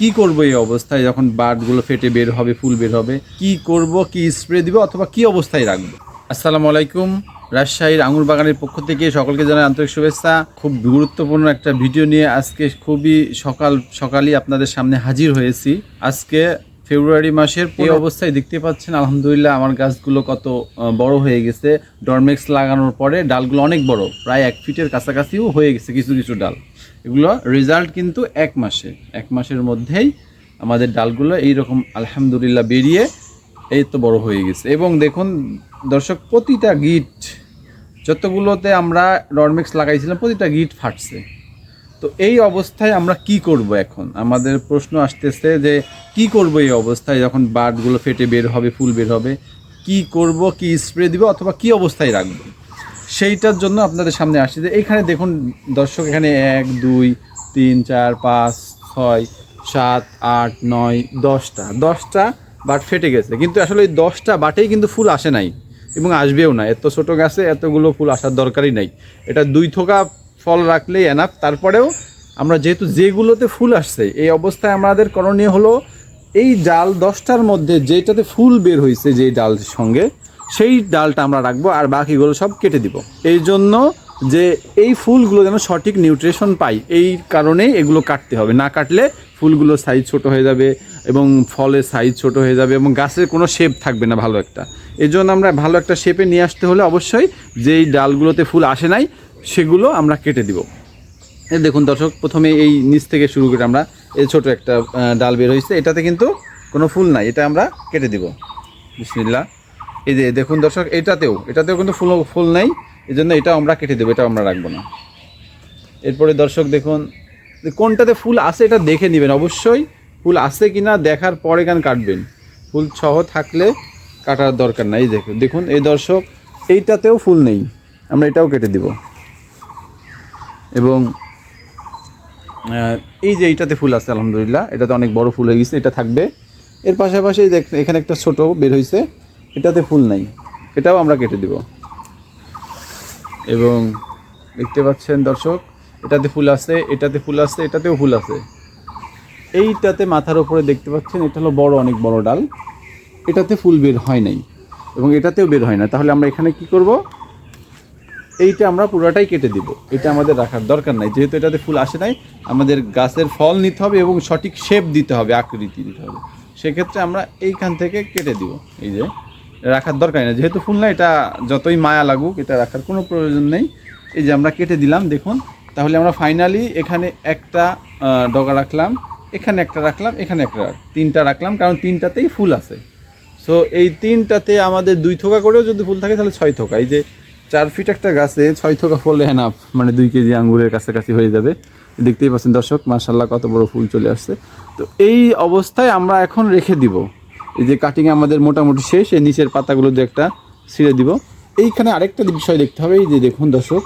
কি করব এই অবস্থায় যখন বাটগুলো ফেটে বের হবে, ফুল বের হবে? কি করব, কি স্প্রে দিব, অথবা কি অবস্থায় রাখব? আসসালামু আলাইকুম, রাজশাহীর আঙুর বাগানের পক্ষ থেকে সকলকে জানাই আন্তরিক শুভেচ্ছা। খুব গুরুত্বপূর্ণ একটা ভিডিও নিয়ে আজকে খুবই সকাল, সকালই আপনাদের সামনে হাজির হয়েছি। আজকে ফেব্রুয়ারি মাসের এই অবস্থায় দেখতে পাচ্ছেন আলহামদুলিল্লাহ আমার গাছগুলো কত বড় হয়ে গেছে। ডরমেক্স লাগানোর পরে ডালগুলো অনেক বড় প্রায় এক ফিটের কাছাকাছিও হয়ে গেছে কিছু কিছু ডাল। এগুলো রেজাল্ট কিন্তু এক মাসে এক মাসের মধ্যেই আমাদের ডালগুলো এইরকম আলহামদুলিল্লাহ বেরিয়ে এই তো বড় হয়ে গেছে। এবং দেখুন দর্শক প্রতিটা গিট যতগুলোতে আমরা ডরমেক্স লাগাইছিলাম প্রতিটা গিট ফাটছে। তো এই অবস্থায় আমরা কি করব এখন? আমাদের প্রশ্ন আসতেছে যে কি করব এই অবস্থায় যখন বাটগুলো ফেটে বের হবে, ফুল বের হবে? কি করব, কি স্প্রে দিব অথবা কি অবস্থায় রাখব? সেইটার জন্য আপনাদের সামনে আসছে যে এখানে দেখুন দর্শক, এখানে এক, দুই, তিন, চার, পাঁচ, ছয়, সাত, আট, নয়, দশটা। দশটা বাট ফেটে গেছে। কিন্তু আসলে এই দশটা বাটেই কিন্তু ফুল আসে নাই এবং আসবেও না। এত ছোট গাছে এতগুলো ফুল আসার দরকারই নাই। এটা দুই থোকা ফল রাখলেই এনাফ তারপরেও আমরা যেহেতু যেগুলোতে ফুল আসছে, এই অবস্থায় আমাদের করণীয় হলো এই ডাল দশটার মধ্যে যেটাতে ফুল বের হয়েছে যে ডালের সঙ্গে, সেই ডালটা আমরা রাখব আর বাকিগুলো সব কেটে দিব। এই জন্য যে এই ফুলগুলো যেন সঠিক নিউট্রিশন পাই, এই কারণেই এগুলো কাটতে হবে। না কাটলে ফুলগুলোর সাইজ ছোট হয়ে যাবে এবং ফলের সাইজ ছোট হয়ে যাবে এবং গাছের কোনো শেপ থাকবে না ভালো একটা। এই জন্য আমরা ভালো একটা শেপে নিয়ে আসতে হলে অবশ্যই যেই ডালগুলোতে ফুল আসে নাই সেগুলো আমরা কেটে দিব। দেখুন দর্শক, প্রথমে এই নিচ থেকে শুরু করে আমরা এই ছোট একটা ডাল বের হয়েছে। এটাতে কিন্তু কোনো ফুল নাই, এটা আমরা কেটে দিব। বিসমিল্লা এই যে, দেখুন দর্শক, এটাতেও এটাতেও কিন্তু ফুল ফুল নাই এই জন্য এটাও আমরা কেটে দেবো, এটাও আমরা রাখব না। এরপরে দর্শক, দেখুন, কোনটাতে ফুল আছে এটা দেখে নেবেন। অবশ্যই ফুল আছে কি না দেখার পরে গান কাটবেন। ফুল সহ থাকলে কাটার দরকার নাই। দেখুন দেখুন, এই দর্শক, এইটাতেও ফুল নেই। আমরা এটাও কেটে দিব। এবং এই যে এইটাতে ফুল আছে, আলহামদুলিল্লাহ, এটাতে অনেক বড় ফুল হয়ে গেছে, এটা থাকবে। এর পাশাপাশি দেখ, এখানে একটা ছোট বের হয়েছে এটাতে ফুল নাই, এটাও আমরা কেটে দিব। এবং দেখতে পাচ্ছেন দর্শক, এটাতে ফুল আছে, এটাতে ফুল আছে, এটাতেও ফুল আছে। এইটাতে মাথার ওপরে দেখতে পাচ্ছেন, এটা হলো বড়, অনেক বড় ডাল। এটাতে ফুল বের হয় নাই, এবং এটাতেও বের হয় না। তাহলে আমরা এখানে কি করব? এইটা আমরা পুরোটাই কেটে দিব। এটা আমাদের রাখার দরকার নাই। যেহেতু এটাতে ফুল আসে নাই, আমাদের গাছের ফল নিতে হবে এবং সঠিক শেপ দিতে হবে, আকৃতি দিতে হবে। সেক্ষেত্রে আমরা এইখান থেকে কেটে দিব। এই যে, রাখার দরকার নেই। যেহেতু ফুল না এটা যতই মায়া লাগুক, এটা রাখার কোনো প্রয়োজন নেই। এই যে আমরা কেটে দিলাম, দেখুন। তাহলে আমরা ফাইনালি এখানে একটা ডগা রাখলাম, এখানে একটা রাখলাম, এখানে একটা তিনটা রাখলাম, কারণ তিনটাতেই ফুল আছে। সো এই তিনটাতে আমাদের দুই থোকা করেও যদি ফুল থাকে, তাহলে ছয় থোকা। এই যে চার ফিট একটা গাছে ছয় থোকা ফুল এনাফ মানে দুই কেজি আঙ্গুরের কাছাকাছি হয়ে যাবে। দেখতেই পাচ্ছেন দর্শক মার্শাল্লাহ কত বড় ফুল চলে আসছে। তো এই অবস্থায় আমরা এখন রেখে দিব। এই যে কাটিং আমাদের মোটামুটি শেষ, এই নিচের পাতাগুলো দিয়ে একটা ছিঁড়ে দিব। এইখানে আরেকটা বিষয় দেখতে হবে, এই যে দেখুন দর্শক,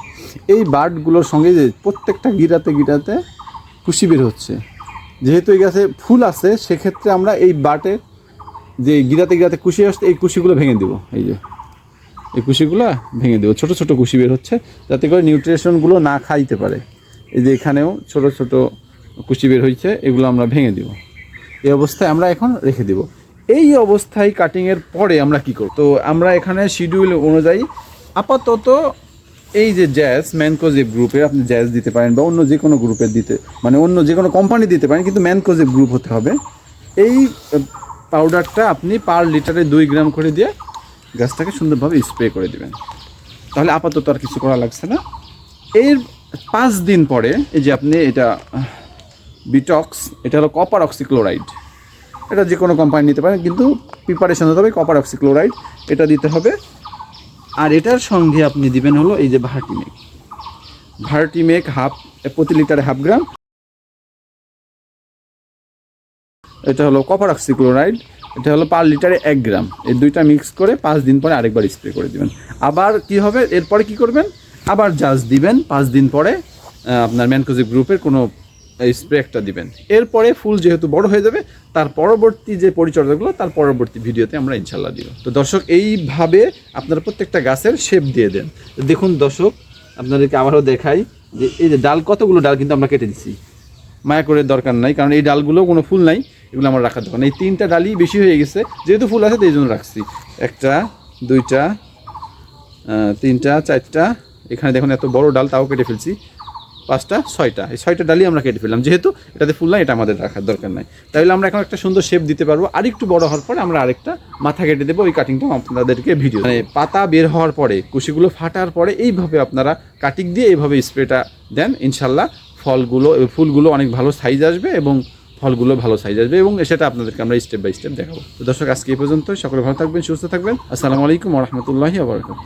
এই বার্ডগুলোর সঙ্গে যে প্রত্যেকটা গিরাতে গিরাতে কুশি বের হচ্ছে। যেহেতু এই গাছে ফুল আছে, সেক্ষেত্রে আমরা এই বাটের যে গিরাতে গিরাতে কুশি আসছে, এই কুশিগুলো ভেঙে দেবো। এই যে এই কুশিগুলো ভেঙে দেবো। ছোট ছোট কুশি বের হচ্ছে, যাতে করে নিউট্রিশনগুলো না খাইতে পারে। এই যে এখানেও ছোট ছোট কুশি বের হয়েছে এগুলো আমরা ভেঙে দিব। এই অবস্থায় আমরা এখন রেখে দিব। এই অবস্থায় কাটিংয়ের পরে আমরা কি করব? তো আমরা এখানে শিডিউল অনুযায়ী আপাতত এই যে জ্যাজ ম্যানকোজেব গ্রুপের আপনি জ্যাজ দিতে পারেন বা অন্য যে কোনো গ্রুপের দিতে মানে অন্য যে কোনো কোম্পানি দিতে পারেন, কিন্তু ম্যানকোজেব গ্রুপ হতে হবে। এই পাউডারটা আপনি পার লিটারে দুই গ্রাম করে দিয়ে গাছটাকে সুন্দরভাবে স্প্রে করে দেবেন। তাহলে আপাতত আর কিছু করা লাগছে না। এর পাঁচ দিন পরে, এই যে আপনি এটা বিটক্স এটা হলো কপার অক্সিক্লোরাইড এটা যে কোনো কোম্পানি নিতে পারেন, কিন্তু প্রিপারেশন হতে হবে কপার অক্সিক্লোরাইড এটা দিতে হবে। আর এটার সঙ্গে আপনি দিবেন হলো এই যে ভার্টিমেক ভার্টিমেক হাফ প্রতি লিটারে হাফ গ্রাম এটা হলো কপার অক্সিক্লোরাইড এটা হলো পার লিটারে এক গ্রাম। এই দুইটা মিক্স করে পাঁচ দিন পরে আরেকবার স্প্রে করে দিবেন। আবার কি হবে? এরপরে কি করবেন? আবার জাজ দিবেন। পাঁচ দিন পরে আপনার ম্যানকোজিভ গ্রুপের কোনো স্প্রে একটা দিবেন। এরপরে ফুল যেহেতু বড় হয়ে যাবে, তার পরবর্তী যে পরিচর্যাগুলো, তার পরবর্তী ভিডিওতে আমরা ইনশাল্লাহ দিব। তো দর্শক, এইভাবে আপনারা প্রত্যেকটা গাছের শেপ দিয়ে দেন। দেখুন দর্শক, আপনাদেরকে আবারও দেখাই যে এই যে ডাল, কতগুলো ডাল কিন্তু আমরা কেটে দিচ্ছি মায়া করে দরকার নাই, কারণ এই ডালগুলো কোনো ফুল নাই। এগুলো আমার রাখার দরকার এই তিনটা ডালই বেশি হয়ে গেছে, যেহেতু ফুল আছে, তাই জন্য রাখছি। একটা, দুইটা তিনটা, চারটা। এখানে দেখুন এত বড় ডাল, তাও কেটে ফেলছি। পাঁচটা, ছয়টা। এই ছয়টা ডালই আমরা কেটে ফেললাম। যেহেতু এটাতে ফুল নাই, এটা আমাদের রাখার দরকার নাই। তাহলে আমরা এখন একটা সুন্দর শেপ দিতে পারব। আরেকটু বড় হওয়ার পরে আমরা আরেকটা মাথা কেটে দেবো। ওই কাটিংটা আপনাদেরকে ভিডিও মানে পাতা বের হওয়ার পরে, কুশিগুলো ফাটার পরে, এইভাবে আপনারা কাটিং দিয়ে এইভাবে স্প্রেটা দেন। ইনশাল্লাহ ফলগুলো, ফুলগুলো অনেক ভালো সাইজ আসবে এবং ফলগুলো ভালো সাইজ আসবে এবং সেটা আপনাদেরকে আমরা স্টেপ বাই স্টেপ দেখাবো। দর্শক, আজকে এই পর্যন্ত সকলে ভালো থাকবেন, সুস্থ থাকবেন। আসসালামু আলাইকুম রহমতুল্লাহি আবরকাত